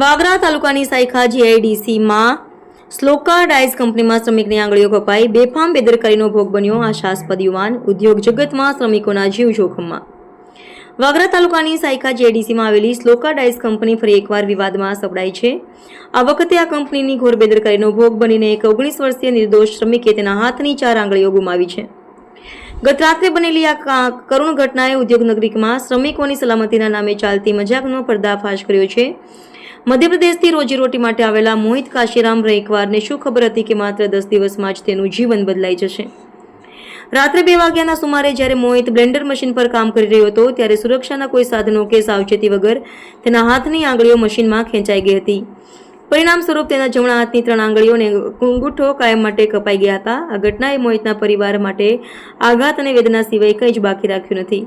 વાગરા તાલુકાની સાયખા જીઆઈડીસીમાં સ્લોકા ડાયસ કંપનીમાં શ્રમિકની આંગળીઓ કપાઈ, બેફામ બેદરકારીનો ભોગ બન્યો આશાસ્પદ યુવાન ઉદ્યોગ જગતમાં શ્રમિકોના જીવ જોખમમાં. વાગરા તાલુકાની સાયખા જીઆઈડીસીમાં આવેલી સ્લોકા ડાયસ કંપની ફરી એકવાર વિવાદમાં સપડાઈ છે. આ વખતે આ કંપનીની ઘોર બેદરકારીનો ભોગ બનીને એક ઓગણીસ વર્ષીય નિર્દોષ શ્રમિકે તેના હાથની ચાર આંગળીઓ ગુમાવી છે. ગત રાત્રે બનેલી આ કરુણ ઘટનાએ ઉદ્યોગ નગરીમાં શ્રમિકોની સલામતીના નામે ચાલતી મજાકનો પર્દાફાશ કર્યો છે. મધ્યપ્રદેશથી રોજીરોટી માટે આવેલા મોહિત કાશીરામ રેકવારને શું ખબર હતી કે માત્ર દસ દિવસમાં જ તેનું જીવન બદલાઈ જશે? રાત્રે બે વાગ્યાના સુમારે જ્યારે મોહિત બ્લેન્ડર મશીન પર કામ કરી રહ્યો હતો, ત્યારે સુરક્ષાના કોઈ સાધનો કે સાવચેતી વગર તેના હાથની આંગળીઓ મશીનમાં ખેંચાઈ ગઈ હતી. પરિણામ સ્વરૂપ તેના જમણા હાથની ત્રણ આંગળીઓને અંગૂઠો કાયમ માટે કપાઈ ગયા હતા. આ ઘટનાએ મોહિતના પરિવાર માટે આઘાત અને વેદના સિવાય કંઈ જ બાકી રાખ્યું નથી.